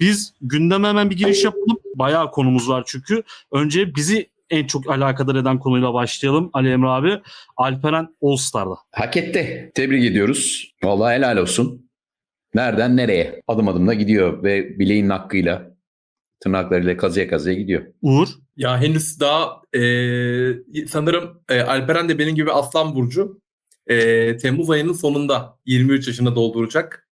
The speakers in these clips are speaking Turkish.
Biz gündeme hemen bir giriş yapalım. Bayağı konumuz var çünkü. Önce bizi en çok alakadar eden konuyla başlayalım. Ali Emre abi. Alperen All Star'da. Hak etti. Tebrik ediyoruz. Vallahi helal olsun. Nereden nereye? Adım adım da gidiyor ve bileğin hakkıyla tırnaklarıyla kazıya kazıya gidiyor. Uğur. Ya henüz daha e, sanırım e, Alperen de benim gibi Aslan Burcu e, Temmuz ayının sonunda 23 yaşında dolduracak.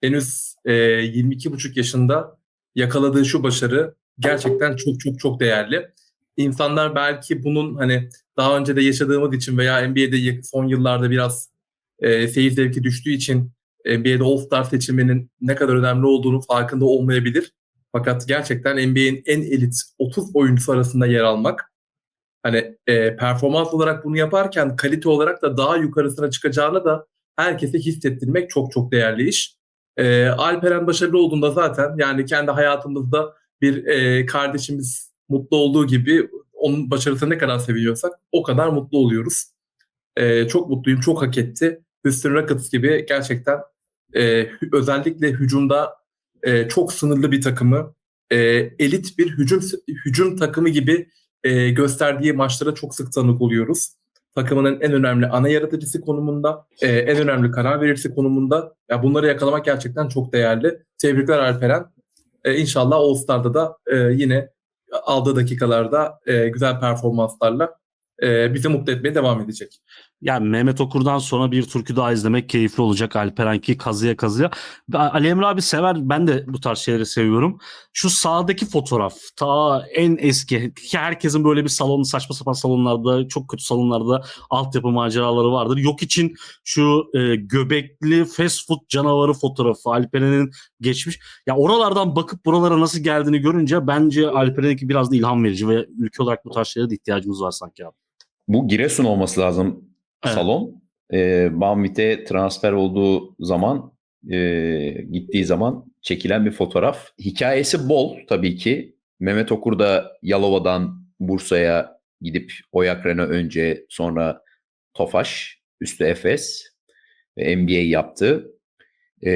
Henüz e, 22,5 yaşında yakaladığı şu başarı gerçekten çok çok çok değerli. İnsanlar belki bunun hani daha önce de yaşadığımız için veya NBA'de son yıllarda biraz e, seyir zevki düştüğü için NBA'de All-Star seçiminin ne kadar önemli olduğunu farkında olmayabilir. Fakat gerçekten NBA'in en elit 30 oyuncusu arasında yer almak hani e, performans olarak bunu yaparken kalite olarak da daha yukarısına çıkacağını da herkese hissettirmek çok çok değerli iş. E, Alperen başarılı olduğunda zaten yani kendi hayatımızda bir e, kardeşimiz mutlu olduğu gibi onun başarısını ne kadar seviyorsak o kadar mutlu oluyoruz. E, çok mutluyum, çok hak etti. Houston Rockets gibi gerçekten e, özellikle hücumda e, çok sınırlı bir takımı, e, elit bir hücum hücum takımı gibi e, gösterdiği maçlara çok sık tanık oluyoruz. Takımının en önemli ana yaratıcısı konumunda, e, en önemli karar vericisi konumunda. Ya bunları yakalamak gerçekten çok değerli. Tebrikler Alperen. E, inşallah All Star'da da e, yine aldığı dakikalarda e, güzel performanslarla e, bizi mutlu etmeye devam edecek. Yani Mehmet Okur'dan sonra bir türkü daha izlemek keyifli olacak Alperen ki kazıya kazıya. Ali Emre abi sever ben de bu tarz şeyleri seviyorum. Şu sağdaki fotoğraf ta en eski ki herkesin böyle bir salon saçma sapan salonlarda çok kötü salonlarda altyapı maceraları vardır. Yok için şu e, göbekli fast food canavarı fotoğrafı Alperen'in geçmiş. Ya oralardan bakıp buralara nasıl geldiğini görünce bence Alperen'inki biraz da ilham verici ve ülke olarak bu tarz şeylere de ihtiyacımız var sanki abi. Bu Giresun olması lazım Evet. salon. E, Banvit'e transfer olduğu zaman e, gittiği zaman çekilen bir fotoğraf. Hikayesi bol tabii ki. Mehmet Okur da Yalova'dan Bursa'ya gidip Oyakren'e önce sonra Tofaş, üstü Efes ve NBA yaptı. E,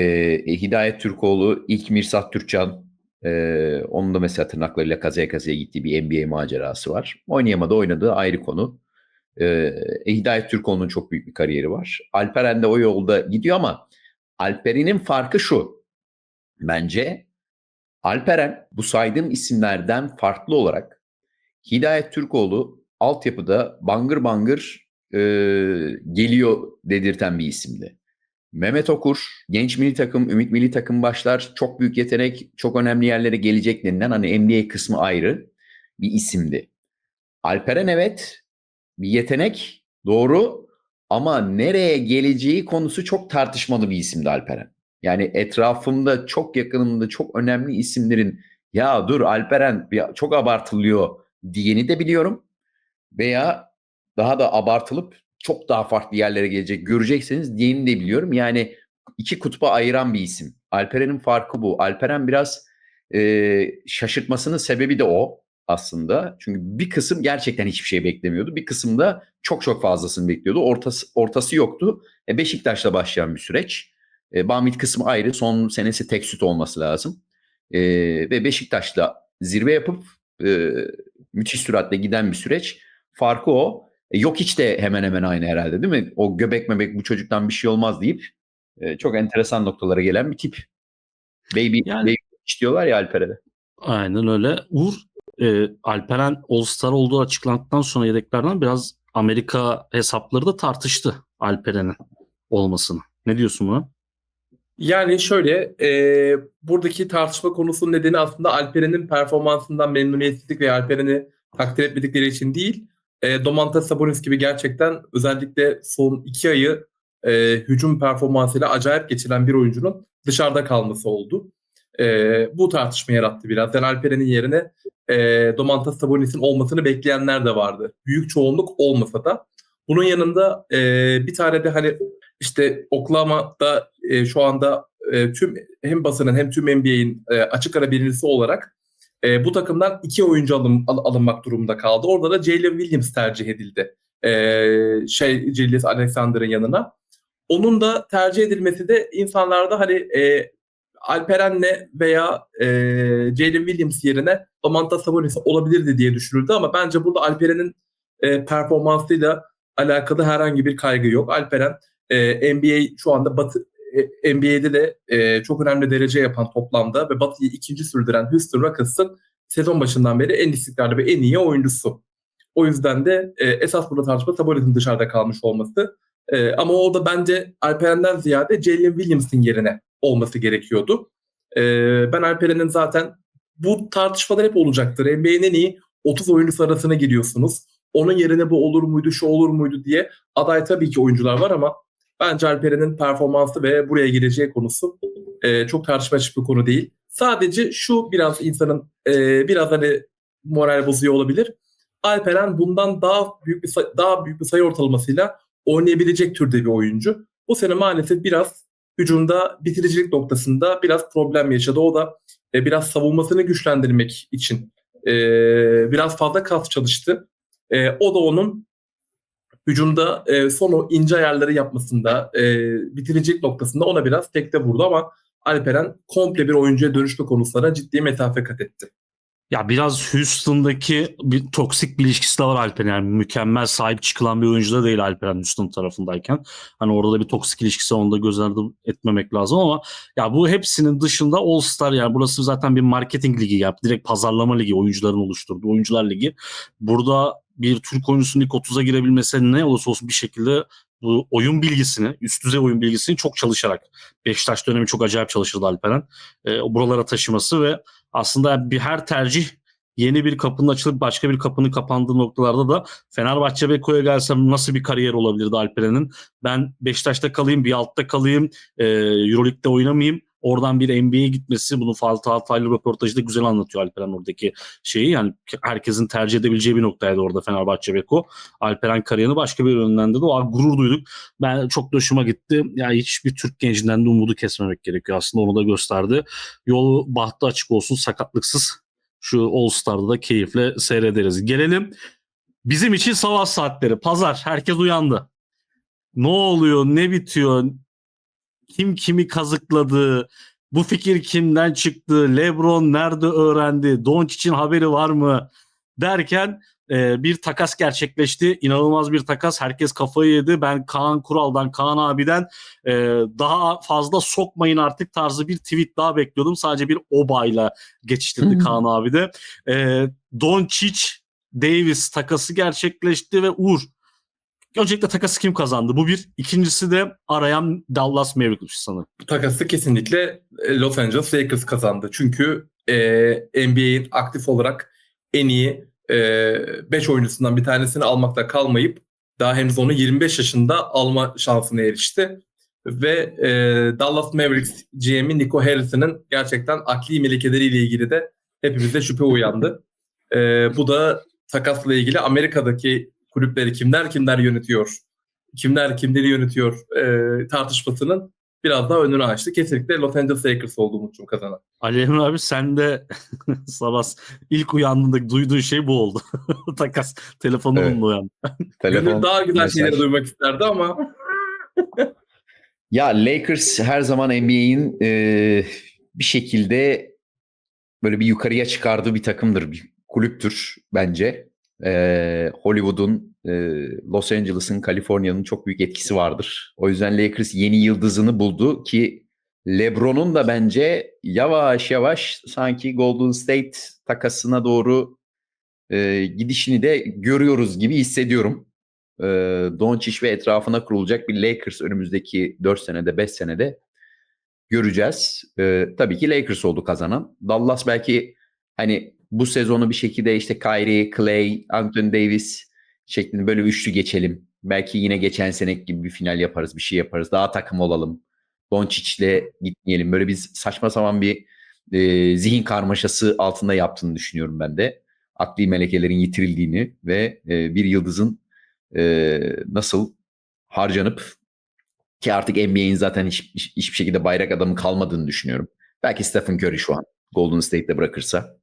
Hidayet Türkoğlu, ilk Mirsat Türkcan, e, onun da mesela tırnaklarıyla kazıya kazıya gittiği bir NBA macerası var. Oynayamadı oynadığı ayrı konu. Ee, Hidayet Türkoğlu'nun çok büyük bir kariyeri var. Alperen de o yolda gidiyor ama Alperen'in farkı şu. Bence Alperen bu saydığım isimlerden farklı olarak Hidayet Türkoğlu altyapıda bangır bangır e, geliyor dedirten bir isimdi. Mehmet Okur, genç milli takım, ümit milli takım başlar. Çok büyük yetenek, çok önemli yerlere gelecek denilen hani NBA kısmı ayrı bir isimdi. Alperen evet bir yetenek doğru ama nereye geleceği konusu çok tartışmalı bir isimdi Alperen. Yani etrafımda çok yakınımda çok önemli isimlerin ya dur Alperen çok abartılıyor diyeni de biliyorum. Veya daha da abartılıp çok daha farklı yerlere gelecek görecekseniz diyeni de biliyorum. Yani iki kutba ayıran bir isim. Alperen'in farkı bu. Alperen biraz e, şaşırtmasının sebebi de o aslında. Çünkü bir kısım gerçekten hiçbir şey beklemiyordu. Bir kısım da çok çok fazlasını bekliyordu. Ortası, ortası yoktu. E, Beşiktaş'la başlayan bir süreç. E, Bamit kısmı ayrı. Son senesi tek süt olması lazım. E, ve Beşiktaş'la zirve yapıp e, müthiş süratle giden bir süreç. Farkı o. E, yok hiç de hemen hemen aynı herhalde değil mi? O göbek mebek bu çocuktan bir şey olmaz deyip e, çok enteresan noktalara gelen bir tip. Baby, Yani- baby diyorlar ya Alper'e. Aynen öyle. Uğur e, Alperen All-Star olduğu açıklandıktan sonra yedeklerden biraz Amerika hesapları da tartıştı Alperen'in olmasını. Ne diyorsun buna? Yani şöyle, e, buradaki tartışma konusunun nedeni aslında Alperen'in performansından memnuniyetsizlik ve Alperen'i takdir etmedikleri için değil, e, Domantas Sabonis gibi gerçekten özellikle son iki ayı e, hücum performansıyla acayip geçiren bir oyuncunun dışarıda kalması oldu. E, bu tartışma yarattı biraz. Yani Alperen'in yerine e, Domantas Sabonis'in olmasını bekleyenler de vardı. Büyük çoğunluk olmasa da. Bunun yanında e, bir tane de hani işte Oklahoma'da e, şu anda e, tüm hem basının hem tüm NBA'in e, açık ara birincisi olarak e, bu takımdan iki oyuncu alın, al- alınmak durumunda kaldı. Orada da Jalen Williams tercih edildi. E, şey Julius Alexander'ın yanına. Onun da tercih edilmesi de insanlarda hani e, Alperen'le veya e, Jalen Williams yerine Domantas Sabonis olabilirdi diye düşünüldü ama bence burada Alperen'in e, performansıyla alakalı herhangi bir kaygı yok. Alperen e, NBA şu anda Batı e, NBA'de de e, çok önemli derece yapan toplamda ve Batı'yı ikinci sürdüren Houston Rockets'ın sezon başından beri en istikrarlı ve en iyi oyuncusu. O yüzden de e, esas burada tartışma Sabonis'in dışarıda kalmış olması. E, ama o da bence Alperen'den ziyade Jalen Williams'ın yerine olması gerekiyordu. E, ben Alperen'in zaten bu tartışmalar hep olacaktır. NBA'nin en iyi 30 oyuncusu arasına giriyorsunuz. Onun yerine bu olur muydu, şu olur muydu diye aday tabii ki oyuncular var ama bence Alperen'in performansı ve buraya geleceği konusu e, çok tartışma açık bir konu değil. Sadece şu biraz insanın e, biraz hani moral bozuyor olabilir. Alperen bundan daha büyük bir daha büyük bir sayı ortalamasıyla oynayabilecek türde bir oyuncu. Bu sene maalesef biraz hücumda bitiricilik noktasında biraz problem yaşadı. O da e, biraz savunmasını güçlendirmek için e, biraz fazla kas çalıştı. E, o da onun hücumda e, son o ince ayarları yapmasında, e, bitiricilik noktasında ona biraz tekte vurdu ama Alperen komple bir oyuncuya dönüşme konusunda ciddi mesafe kat etti. Ya biraz Houston'daki bir toksik bir ilişkisi de var Alperen. Yani mükemmel sahip çıkılan bir oyuncu da değil Alperen Houston tarafındayken. Hani orada da bir toksik ilişkisi onu da göz ardı etmemek lazım ama ya bu hepsinin dışında All Star yani burası zaten bir marketing ligi ya. Direkt pazarlama ligi oyuncuların oluşturduğu oyuncular ligi. Burada bir Türk oyuncusunun ilk 30'a girebilmesi ne olursa olsun bir şekilde bu oyun bilgisini, üst düzey oyun bilgisini çok çalışarak Beşiktaş dönemi çok acayip çalışırdı Alperen. E, buralara taşıması ve aslında bir her tercih yeni bir kapının açılıp başka bir kapının kapandığı noktalarda da Fenerbahçe Beko'ya gelsem nasıl bir kariyer olabilirdi Alperen'in? Ben Beşiktaş'ta kalayım, bir altta kalayım, e, Euroleague'de oynamayayım. Oradan bir NBA'ye gitmesi bunu Fatih Altaylı röportajda güzel anlatıyor Alperen oradaki şeyi. Yani herkesin tercih edebileceği bir noktaydı orada Fenerbahçe Beko. Alperen kariyerini başka bir yönlendirdi. O gurur duyduk. Ben çok da hoşuma gitti. Yani hiçbir Türk gencinden de umudu kesmemek gerekiyor. Aslında onu da gösterdi. Yolu bahtı açık olsun sakatlıksız. Şu All Star'da da keyifle seyrederiz. Gelelim bizim için savaş saatleri. Pazar. Herkes uyandı. Ne oluyor? Ne bitiyor? Kim kimi kazıkladı? Bu fikir kimden çıktı? LeBron nerede öğrendi? Doncic'in haberi var mı? Derken e, bir takas gerçekleşti. İnanılmaz bir takas. Herkes kafayı yedi. Ben Kaan Kural'dan, Kaan abiden e, daha fazla sokmayın artık tarzı bir tweet daha bekliyordum. Sadece bir obayla geçiştirdi Kaan abi de. E, Doncic, Davis takası gerçekleşti ve Uğur Öncelikle takası kim kazandı? Bu bir. İkincisi de arayan Dallas Mavericks sanırım. Takası kesinlikle e, Los Angeles Lakers kazandı. Çünkü e, NBA'in aktif olarak en iyi 5 e, oyuncusundan bir tanesini almakta kalmayıp daha henüz onu 25 yaşında alma şansına erişti. Ve e, Dallas Mavericks GM'i Nico Harrison'ın gerçekten akli melekeleriyle ilgili de hepimizde şüphe uyandı. E, bu da takasla ilgili Amerika'daki kulüpleri kimler kimler yönetiyor, kimler kimleri yönetiyor e, tartışmasının biraz daha önünü açtı. Kesinlikle Los Angeles Lakers oldu Umut'cum kazanan. Ali Emre abi sen de sabah ilk uyandığında duyduğun şey bu oldu. Takas telefonunla Evet. uyandı. Gönül daha güzel mesaj. şeyleri duymak isterdi ama Ya Lakers her zaman NBA'in e, bir şekilde böyle bir yukarıya çıkardığı bir takımdır, bir kulüptür bence. E, Hollywood'un, Los Angeles'ın, Kaliforniya'nın çok büyük etkisi vardır. O yüzden Lakers yeni yıldızını buldu ki LeBron'un da bence yavaş yavaş sanki Golden State takasına doğru e, gidişini de görüyoruz gibi hissediyorum e, Doncic ve etrafına kurulacak bir Lakers önümüzdeki 4 senede 5 senede göreceğiz. E, tabii ki Lakers oldu kazanan. Dallas belki hani bu sezonu bir şekilde işte Kyrie, Clay, Anthony Davis şeklinde böyle üçlü geçelim. Belki yine geçen senek gibi bir final yaparız, bir şey yaparız. Daha takım olalım. Doncic'le gitmeyelim. Böyle bir saçma sapan bir e, zihin karmaşası altında yaptığını düşünüyorum ben de. Akli melekelerin yitirildiğini ve e, bir yıldızın e, nasıl harcanıp ki artık NBA'in zaten hiç, hiç- hiçbir şekilde bayrak adamı kalmadığını düşünüyorum. Belki Stephen Curry şu an Golden State'de bırakırsa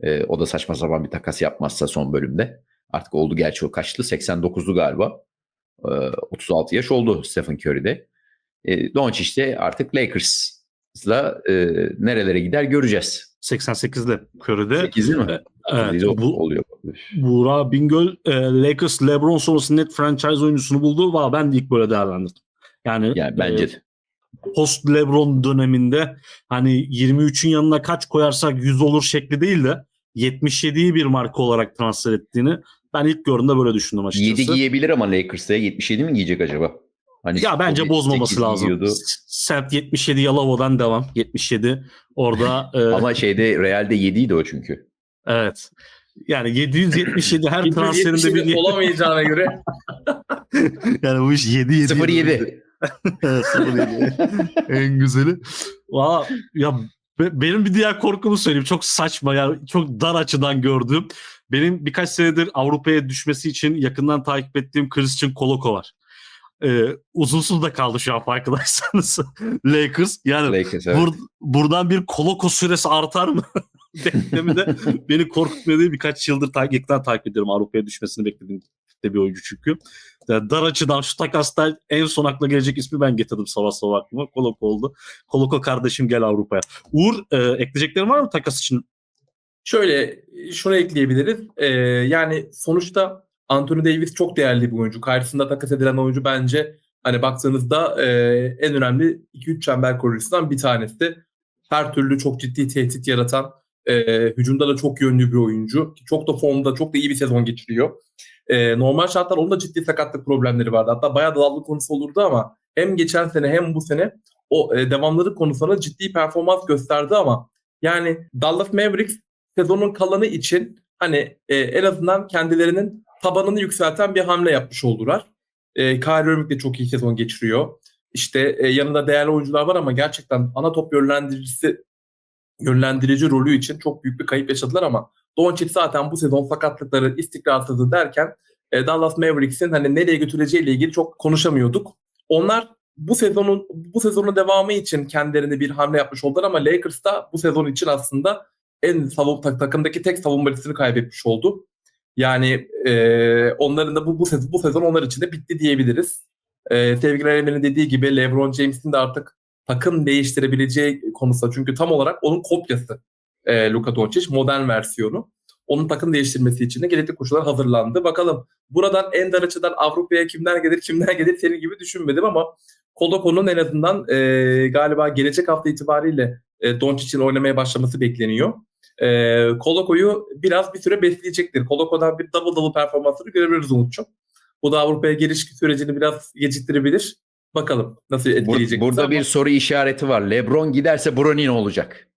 e, o da saçma sapan bir takas yapmazsa son bölümde. Artık oldu gerçi o kaçtı? 89'lu galiba. E, 36 yaş oldu Stephen Curry'de. E, Doncic de artık Lakers e, nerelere gider göreceğiz. 88'de Curry'de. 8'i mi? Evet, bu, oluyor. Buğra Bingöl e, Lakers LeBron sonrası net franchise oyuncusunu buldu. Valla ben de ilk böyle değerlendirdim. Yani, Yani bence e, de. post LeBron döneminde hani 23'ün yanına kaç koyarsak 100 olur şekli değil de 77'yi bir marka olarak transfer ettiğini ben ilk gördüğümde böyle düşündüm açıkçası. 7 giyebilir ama Lakers'ta 77 mi giyecek acaba? Hani ya bence 8 bozmaması lazım. giyiyordu. Sert 77 Yalova'dan devam. 77 orada e, Ama şeyde Real'de 7 idi o çünkü. evet. Yani 777 her transferinde bir 777 olamayacağına göre yani bu iş 7 7 0-7. 07. en güzeli. Valla ya be- benim bir diğer korkumu söyleyeyim. Çok saçma ya. Çok dar açıdan gördüğüm. Benim birkaç senedir Avrupa'ya düşmesi için yakından takip ettiğim Christian Koloko var. Ee, uzunsuz da kaldı şu an farkındaysanız. Lakers. Yani Lakers evet. bur- buradan bir Koloko süresi artar mı? Denklemi de beni korkutmuyor diye birkaç yıldır takip, yakından takip ediyorum. Avrupa'ya düşmesini beklediğim tipte bir oyuncu çünkü. Yani dar açıdan şu takasta en son akla gelecek ismi ben getirdim savaş savaş aklıma. Koloko oldu. Koloko kardeşim gel Avrupa'ya. Uğur e, ekleyeceklerin var mı takas için? Şöyle şunu ekleyebiliriz. Ee, yani sonuçta Anthony Davis çok değerli bir oyuncu. Karşısında takas edilen oyuncu bence hani baktığınızda e, en önemli 2-3 çember koruyucusundan bir tanesi. Her türlü çok ciddi tehdit yaratan, e, hücumda da çok yönlü bir oyuncu. Çok da formda, çok da iyi bir sezon geçiriyor. E, normal şartlar onun ciddi sakatlık problemleri vardı. Hatta bayağı dallı konusu olurdu ama hem geçen sene hem bu sene o e, devamlılık konusunda ciddi performans gösterdi ama yani Dallas Mavericks sezonun kalanı için hani e, en azından kendilerinin tabanını yükselten bir hamle yapmış oldular. E, Kyrie Irving de çok iyi sezon geçiriyor. İşte e, yanında değerli oyuncular var ama gerçekten ana top yönlendiricisi yönlendirici rolü için çok büyük bir kayıp yaşadılar ama Doncic zaten bu sezon sakatlıkları istikrarsızlığı derken e, Dallas Mavericks'in hani nereye götüreceğiyle ilgili çok konuşamıyorduk. Onlar bu sezonun bu sezonun devamı için kendilerine bir hamle yapmış oldular ama Lakers da bu sezon için aslında en savun tak- takımdaki tek savunmacısını kaybetmiş oldu. Yani e, onların da bu bu sezon, bu sezon onlar için de bitti diyebiliriz. E, sevgili Eren'in dediği gibi LeBron James'in de artık takım değiştirebileceği konusunda çünkü tam olarak onun kopyası e, Luka Doncic modern versiyonu. Onun takım değiştirmesi için de gerekli koşullar hazırlandı. Bakalım buradan en dar açıdan Avrupa'ya kimler gelir kimler gelir senin gibi düşünmedim ama Koloko'nun en azından e, galiba gelecek hafta itibariyle e, Doncic'in oynamaya başlaması bekleniyor. E, Koloko'yu biraz bir süre besleyecektir. Koloko'dan bir double double performansını görebiliriz Umut'cum. Bu da Avrupa'ya giriş sürecini biraz geciktirebilir. Bakalım nasıl Bur- etkileyecek. burada bizi bir ama- soru işareti var. LeBron giderse Bronny ne olacak?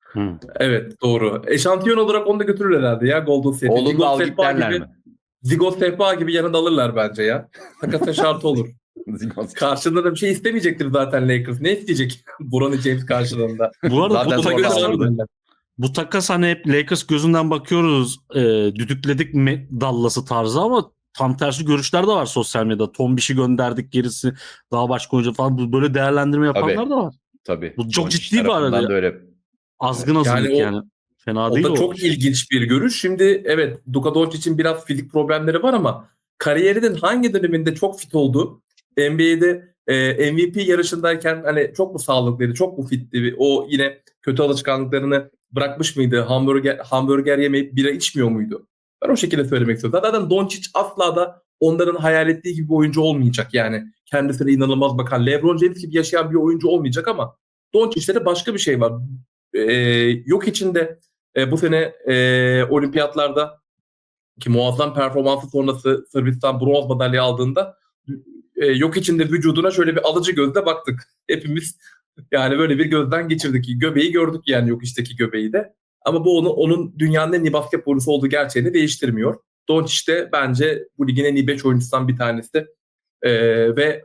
Hı. Evet doğru. Eşantiyon olarak onu da götürür herhalde ya Golden State. Oğlum da al git derler gibi, mi? Zigot Sehpa gibi yanında alırlar bence ya. Takasın şartı olur. Karşılığında da bir şey istemeyecektir zaten Lakers. Ne isteyecek Bronny James karşılığında? Bu arada Zaten bu takas, aldı. Bu takas hani hep Lakers gözünden bakıyoruz. E, düdükledik mi Dallas'ı tarzı ama tam tersi görüşler de var sosyal medyada. Tom Bish'i gönderdik gerisi daha başka oyuncu falan. Bu böyle değerlendirme yapanlar Tabii. da var. Tabii. Bu çok Doncic ciddi bir arada. da öyle. Azgın azınlık Yani yani. Fena O değil da o. çok ilginç bir görüş. Şimdi evet Luka Doncic'in biraz fizik problemleri var ama kariyerinin hangi döneminde çok fit oldu? NBA'de e, MVP yarışındayken hani çok mu sağlıklıydı, çok mu fitti? O yine kötü alışkanlıklarını bırakmış mıydı? Hamburger hamburger yemeyip bira içmiyor muydu? Ben o şekilde söylemek istiyorum. Zaten Doncic asla da onların hayal ettiği gibi bir oyuncu olmayacak yani. Kendisine inanılmaz bakan LeBron James gibi yaşayan bir oyuncu olmayacak ama Doncic'te de başka bir şey var. Ee, yok içinde e, bu sene e, olimpiyatlarda ki muazzam performansı sonrası Sırbistan bronz madalya aldığında e, yok içinde vücuduna şöyle bir alıcı gözle baktık. Hepimiz yani böyle bir gözden geçirdik. Göbeği gördük yani yok içteki göbeği de. Ama bu onu, onun dünyanın en iyi basketbolcusu olduğu gerçeğini değiştirmiyor. Doncic de bence bu ligin en iyi 5 oyuncusundan bir tanesi. E, ve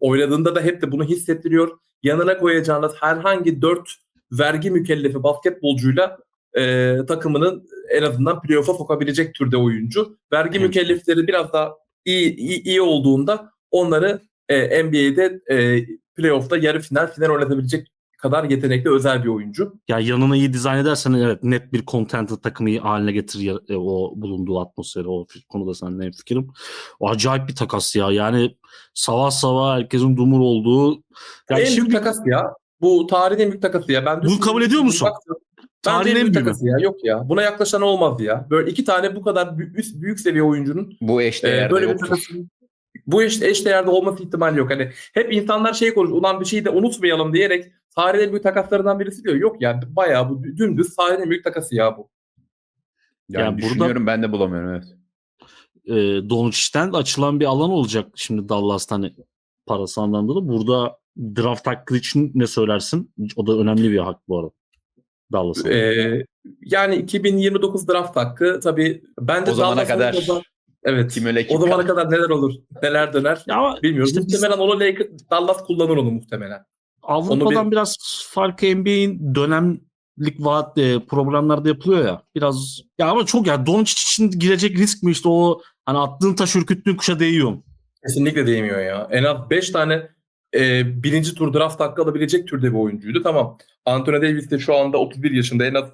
oynadığında da hep de bunu hissettiriyor. Yanına koyacağınız herhangi 4 vergi mükellefi basketbolcuyla e, takımının en azından playoff'a sokabilecek türde oyuncu. Vergi Evet. mükellefleri biraz daha iyi, iyi, iyi olduğunda onları e, NBA'de e, playoff'ta yarı final final oynatabilecek kadar yetenekli özel bir oyuncu. Ya yanına iyi dizayn edersen evet net bir contender takımı haline getir ya- e, o bulunduğu atmosferi o konuda seninle fikrim. O acayip bir takas ya. Yani sava sava herkesin dumur olduğu. Ya en şimdi büyük takas ya. Bu tarihin en büyük takası ya. Ben Bunu kabul ediyor musun? baktım. Tarihin en büyük takası ya. Yok ya. Buna yaklaşan olmaz ya. Böyle iki tane bu kadar büyük, büyük seviye oyuncunun Bu e, eşdeğerde böyle bir yoktur. Bu eş, eşdeğerde olması ihtimali yok. Hani hep insanlar şey konuşuyor. Ulan bir şeyi de unutmayalım diyerek tarihin en büyük takaslarından birisi diyor. Yok ya bayağı bu dümdüz tarihin en büyük takası ya bu. Yani Yani burada- düşünüyorum ben de bulamıyorum evet. e, Doncic'ten açılan bir alan olacak şimdi Dallas'tan hani parası anlamda da. Burada draft hakkı için ne söylersin? O da önemli bir hak bu arada. Dallas'ın. Ee, yani 2029 draft hakkı tabii O zamana Dallas'ın kadar zaman- evet. Kim öyle kim O zamana kadar neler olur? Neler döner? Ya ama Bilmiyorum. işte biz muhtemelen onu Lakers, Dallas kullanır onu muhtemelen. Avrupa'dan Onu biraz farkı NBA'in dönemlik vaat e, programlarda yapılıyor ya. Biraz ya ama çok ya Doncic için girecek risk mi işte o hani attığın taş ürküttüğün kuşa değiyor mu? Kesinlikle değmiyor ya. En az 5 tane e, birinci tur draft hakkı alabilecek türde bir oyuncuydu. Tamam. Anthony Davis de şu anda 31 yaşında. En az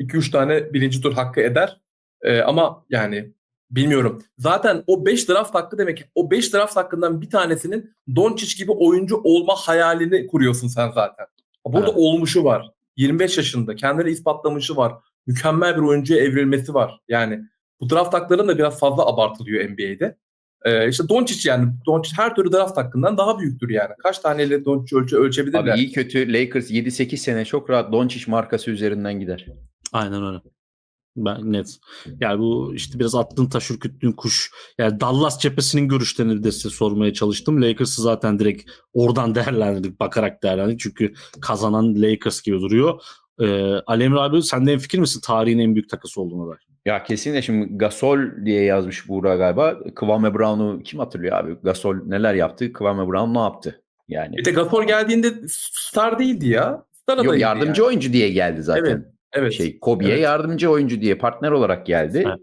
2-3 tane birinci tur hakkı eder. E, ama yani bilmiyorum. Zaten o 5 draft hakkı demek o 5 draft hakkından bir tanesinin Doncic gibi oyuncu olma hayalini kuruyorsun sen zaten. Burada Evet. olmuşu var. 25 yaşında kendini ispatlamışı var. Mükemmel bir oyuncuya evrilmesi var. Yani bu draft haklarının da biraz fazla abartılıyor NBA'de. Ee, işte Doncic yani Doncic her türlü draft hakkından daha büyüktür yani. Kaç taneyle Doncic ölçü ölçebilirler? Abi iyi kötü Lakers 7-8 sene çok rahat Doncic markası üzerinden gider. Aynen öyle. Ben net. Yani bu işte biraz attığın taş ürküttüğün kuş. Yani Dallas cephesinin görüşlerini de size sormaya çalıştım. Lakers'ı zaten direkt oradan değerlendirdik. Bakarak değerlendirdik. Çünkü kazanan Lakers gibi duruyor. Ee, Ali Emre abi sen de en fikir misin tarihin en büyük takası olduğuna dair? Ya kesinlikle şimdi Gasol diye yazmış Buğra galiba. Kwame Brown'u kim hatırlıyor abi? Gasol neler yaptı? Kwame Brown ne yaptı? Yani Bir de Gasol geldiğinde star değildi ya. Star yok yardımcı yani. oyuncu diye geldi zaten. Evet. Evet. Şey Kobe'ye Evet. yardımcı oyuncu diye partner olarak geldi. Evet.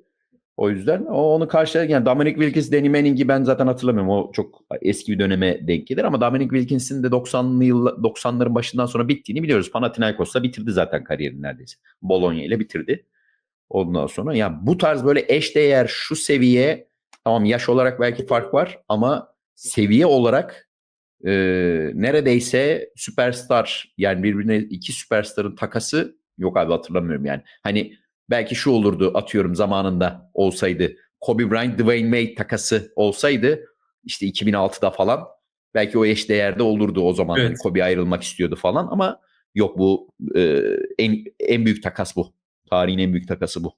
O yüzden o onu karşıladı. Yani Dominic Wilkins, Danny Manning'i ben zaten hatırlamıyorum. O çok eski bir döneme denk gelir ama Dominic Wilkins'in de 90'lı yıl 90'ların başından sonra bittiğini biliyoruz. Panathinaikos'ta bitirdi zaten kariyerini neredeyse. Bologna ile bitirdi. Ondan sonra ya bu tarz böyle eşdeğer şu seviye tamam yaş olarak belki fark var ama seviye olarak e, neredeyse süperstar yani birbirine iki süperstarın takası yok abi hatırlamıyorum yani. Hani belki şu olurdu atıyorum zamanında olsaydı Kobe Bryant Dwayne Wade takası olsaydı işte 2006'da falan belki o eşdeğerde olurdu o zaman. Evet. Hani Kobe ayrılmak istiyordu falan ama yok bu e, en en büyük takas bu. Tarihin en büyük takası bu.